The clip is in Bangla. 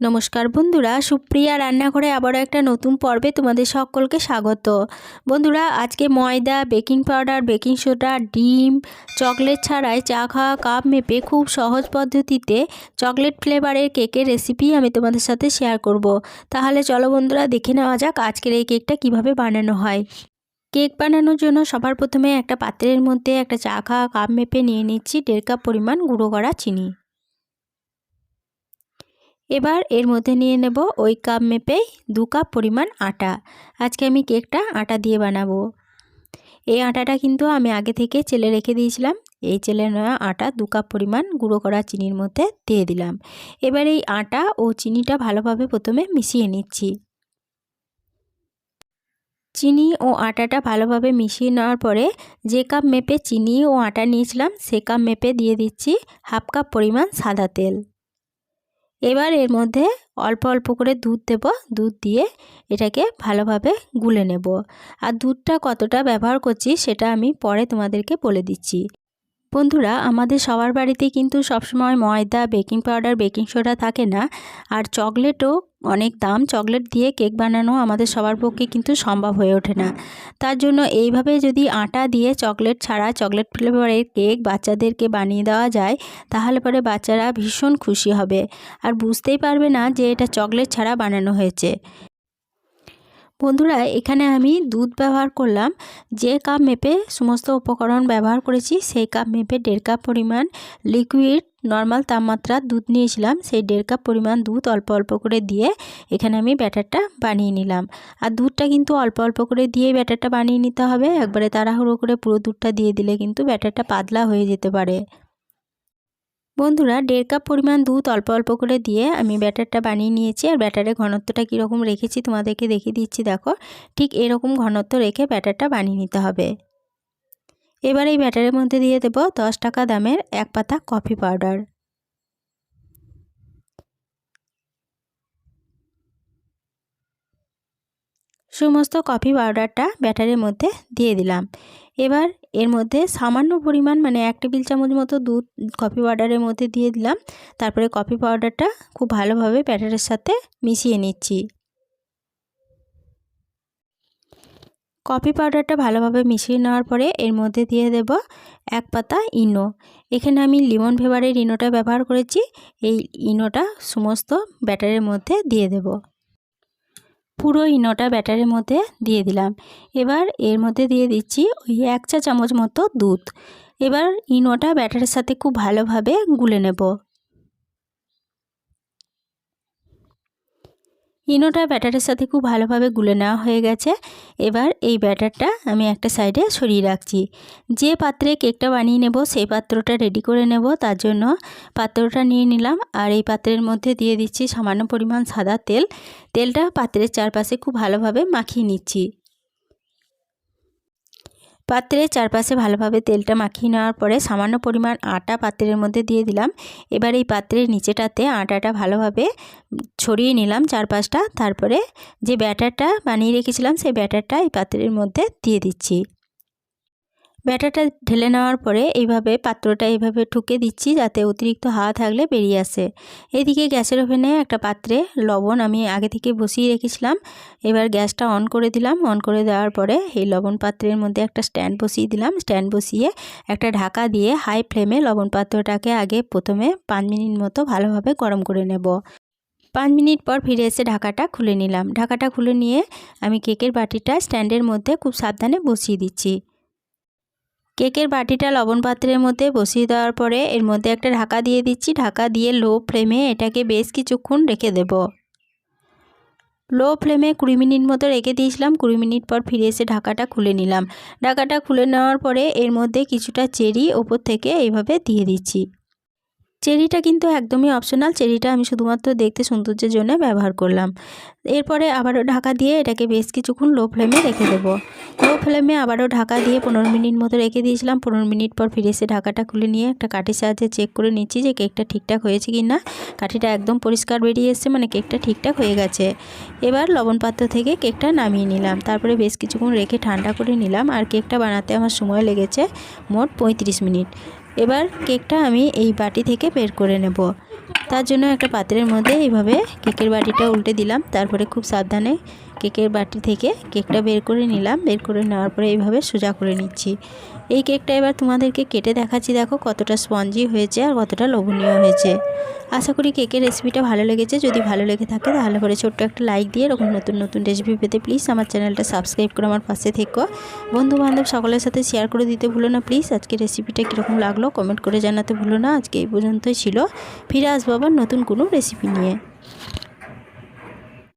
নমস্কার বন্ধুরা, সুপ্রিয়া রান্নাঘরে আবারও একটা নতুন পর্বে তোমাদের সকলকে স্বাগত। বন্ধুরা, আজকে ময়দা, বেকিং পাউডার, বেকিং সোডা, ডিম, চকলেট ছাড়াই চা খাওয়া কাপ মেপে খুব সহজ পদ্ধতিতে চকলেট ফ্লেভারের কেকের রেসিপি আমি তোমাদের সাথে শেয়ার করব। তাহলে চলো বন্ধুরা, দেখে নেওয়া যাক আজকের এই কেকটা কীভাবে বানানো হয়। কেক বানানোর জন্য সবার প্রথমে একটা পাত্রের মধ্যে একটা চা খাওয়া কাপ মেপে নিয়ে নিচ্ছি, দেড় কাপ পরিমাণ গুঁড়ো করা চিনি। এবার এর মধ্যে নিয়ে নেব ওই কাপ মেপেই দু কাপ পরিমাণ আটা। আজকে আমি কেকটা আটা দিয়ে বানাবো। এই আটাটা কিন্তু আমি আগে থেকে চেলে রেখে দিয়েছিলাম। এই চেলে নেওয়া আটা দু কাপ পরিমাণ গুঁড়ো করা চিনির মধ্যে দিয়ে দিলাম। এবার এই আটা ও চিনিটা ভালোভাবে প্রথমে মিশিয়ে নিচ্ছি। চিনি ও আটাটা ভালোভাবে মিশিয়ে নেওয়ার পরে যে কাপ মেপে চিনি ও আটা নিয়েছিলাম, সে কাপ মেপে দিয়ে দিচ্ছি হাফ কাপ পরিমাণ সাদা তেল। এবার এর মধ্যে অল্প অল্প করে দুধ দেব। দুধ দিয়ে এটাকে ভালোভাবে গুলে নেব। আর দুধটা কতটা ব্যবহার করছি সেটা আমি পরে তোমাদেরকে বলে দিচ্ছি। বন্ধুরা, আমাদের সবার বাড়িতে কিন্তু সবসময় ময়দা, বেকিং পাউডার, বেকিং সোডা থাকে না। আর চকলেটও অনেক দাম। চকলেট দিয়ে কেক বানানো আমাদের সবার পক্ষে কিন্তু সম্ভব হয়ে ওঠে না। তার জন্য এইভাবে যদি আটা দিয়ে চকলেট ছাড়া চকলেট ফ্লেভারের কেক বাচ্চাদেরকে বানিয়ে দেওয়া যায়, তাহলে পরে বাচ্চারা ভীষণ খুশি হবে। আর বুঝতেই পারবে না যে এটা চকলেট ছাড়া বানানো হয়েছে। বন্ধুরা, এখানে আমি দুধ ব্যবহার করলাম। যে কাপ মেপে সমস্ত উপকরণ ব্যবহার করেছি, সেই কাপ মেপে দেড় কাপ পরিমাণ লিকুইড নর্মাল তাপমাত্রার দুধ নিয়েছিলাম। সেই দেড় কাপ পরিমাণ দুধ অল্প অল্প করে দিয়ে এখানে আমি ব্যাটারটা বানিয়ে নিলাম। আর দুধটা কিন্তু অল্প অল্প করে দিয়ে ব্যাটারটা বানিয়ে নিতে হবে। একবারে তাড়াহুড়ো করে পুরো দুধটা দিয়ে দিলে কিন্তু ব্যাটারটা পাতলা হয়ে যেতে পারে। বন্ধুরা, দেড় কাপ পরিমাণ দুধ অল্প অল্প করে দিয়ে আমি ব্যাটারটা বানিয়ে নিয়েছি। আর ব্যাটারের ঘনত্বটা কীরকম রেখেছি তোমাদেরকে দেখিয়ে দিচ্ছি, দেখো। ঠিক এরকম ঘনত্ব রেখে ব্যাটারটা বানিয়ে নিতে হবে। এবার এই ব্যাটারের মধ্যে দিয়ে দেব দশ টাকা দামের এক পাতা কফি পাউডার। সমস্ত কফি পাউডারটা ব্যাটারের মধ্যে দিয়ে দিলাম। এবার এর মধ্যে সামান্য পরিমাণ মানে এক টেবিল চামচ মতো দুধ কফি পাউডারের মধ্যে দিয়ে দিলাম। তারপরে কফি পাউডারটা খুব ভালোভাবে ব্যাটারের সাথে মিশিয়ে নিচ্ছি। কফি পাউডারটা ভালোভাবে মিশিয়ে নেওয়ার পরে এর মধ্যে দিয়ে দেব এক পাতা ইনো। এখানে আমি লিমন ফ্লেভারের ইনোটা ব্যবহার করেছি। এই ইনোটা সমস্ত ব্যাটারের মধ্যে দিয়ে দেব। পুরো ইনোটা ব্যাটারের মধ্যে দিয়ে দিলাম। এবার এর মধ্যে দিয়ে দিচ্ছি ওই এক চা চামচ মতো দুধ। এবার ইনোটা ব্যাটারের সাথে খুব ভালোভাবে গুলে নেব। ইনোটা ব্যাটারের সাথে খুব ভালোভাবে গুলে নেওয়া হয়ে গেছে। এবার এই ব্যাটারটা আমি একটা সাইডে সরিয়ে রাখছি। যে পাত্রে কেকটা বানিয়ে নেব, সেই পাত্রটা রেডি করে নেব। তার জন্য পাত্রটা নিয়ে নিলাম আর এই পাত্রের মধ্যে দিয়ে দিচ্ছি সামান্য পরিমাণ সাদা তেল। তেলটা পাত্রের চারপাশে খুব ভালোভাবে মাখিয়ে নিচ্ছি। পাত্রের চারপাশে ভালোভাবে তেলটা মাখিয়ে নেওয়ার পরে সামান্য পরিমাণ আটা পাত্রের মধ্যে দিয়ে দিলাম। এবার এই পাত্রের নিচেটাতে আটাটা ভালোভাবে ছড়িয়ে নিলাম চারপাশটা। তারপরে যে ব্যাটারটা বানিয়ে রেখেছিলাম, সেই ব্যাটারটা এই পাত্রের মধ্যে দিয়ে দিচ্ছি। ব্যাটারটা ঢেলে নেওয়ার পরে এইভাবে পাত্রটা এইভাবে ঠুকে দিচ্ছি যাতে অতিরিক্ত হাওয়া থাকলে বেরিয়ে আসে। এদিকে গ্যাসের ওভেনে একটা পাত্রে লবণ আমি আগে থেকে বসিয়ে রেখেছিলাম। এবার গ্যাসটা অন করে দিলাম। অন করে দেওয়ার পরে এই লবণ পাত্রের মধ্যে একটা স্ট্যান্ড বসিয়ে দিলাম। স্ট্যান্ড বসিয়ে একটা ঢাকা দিয়ে হাই ফ্লেমে লবণ পাত্রটাকে আগে প্রথমে পাঁচ মিনিট মতো ভালোভাবে গরম করে নেব। পাঁচ মিনিট পর ফিরে এসে ঢাকাটা খুলে নিলাম। ঢাকাটা খুলে নিয়ে আমি কেকের বাটিটা স্ট্যান্ডের মধ্যে খুব সাবধানে বসিয়ে দিচ্ছি। কেকের বাটিটা লবণ পাত্রের মধ্যে বসিয়ে দেওয়ার পরে এর মধ্যে একটা ঢাকা দিয়ে দিচ্ছি। ঢাকা দিয়ে লো ফ্লেমে এটাকে বেশ কিছুক্ষণ রেখে দেব। লো ফ্লেমে কুড়ি মিনিট মতো রেখে দিয়েছিলাম। কুড়ি মিনিট পর ফিরে এসে ঢাকাটা খুলে নিলাম। ঢাকাটা খুলে নেওয়ার পরে এর মধ্যে কিছুটা চেরি ওপর থেকে এইভাবে দিয়ে দিচ্ছি। চেরিটা কিন্তু একদমই অপশনাল চেরিটা আমি শুধুমাত্র দেখতে সৌন্দর্যের জন্য ব্যবহার করলাম। এরপরে আবারও ঢাকা দিয়ে এটাকে বেশ কিছুক্ষণ লো ফ্লেমে রেখে দেবো। লো ফ্লেমে আবারও ঢাকা দিয়ে পনেরো মিনিট মতো রেখে দিয়েছিলাম। পনেরো মিনিট পর ফিরে এসে ঢাকাটা খুলে নিয়ে একটা কাঠির সাহায্যে চেক করে নিচ্ছি যে কেকটা ঠিকঠাক হয়েছে কি না কাঠিটা একদম পরিষ্কার বেরিয়ে এসছে মানে কেকটা ঠিকঠাক হয়ে গেছে। এবার লবণ পাত্র থেকে কেকটা নামিয়ে নিলাম। তারপরে বেশ কিছুক্ষণ রেখে ঠান্ডা করে নিলাম। আর কেকটা বানাতে আমার সময় লেগেছে মোট পঁয়ত্রিশ মিনিট। এবার কেকটা আমি এই বাটি থেকে বের করে নেব। তার জন্য একটা পাত্রের মধ্যে এইভাবে কেকের বাটিটা উল্টে দিলাম। তারপরে খুব সাবধানে কেকের বাটি থেকে কেকটা বের করে নিলাম। বের করে নেওয়ার পরে এইভাবে সোজা করে নিচ্ছি। এই কেকটা এবার তোমাদেরকে কেটে দেখাচ্ছি। দেখো কতটা স্পঞ্জি হয়েছে আর কতটা লোভনীয় হয়েছে। আশা করি কেকের রেসিপিটা ভালো লেগেছে। যদি ভালো লেগে থাকে তাহলে করে ছোট্ট একটা লাইক দিয়ে এরকম নতুন নতুন রেসিপি পেতে প্লিজ আমার চ্যানেলটা সাবস্ক্রাইব করে আমার পাশে থেকো। বন্ধু বান্ধব সকলের সাথে শেয়ার করে দিতে ভুলো না প্লিজ আজকে রেসিপিটা কীরকম লাগল কমেন্ট করে জানাতে ভুলো না। আজকে এই পর্যন্তই ছিল। ফিরে আসব আবার নতুন কোনো রেসিপি নিয়ে।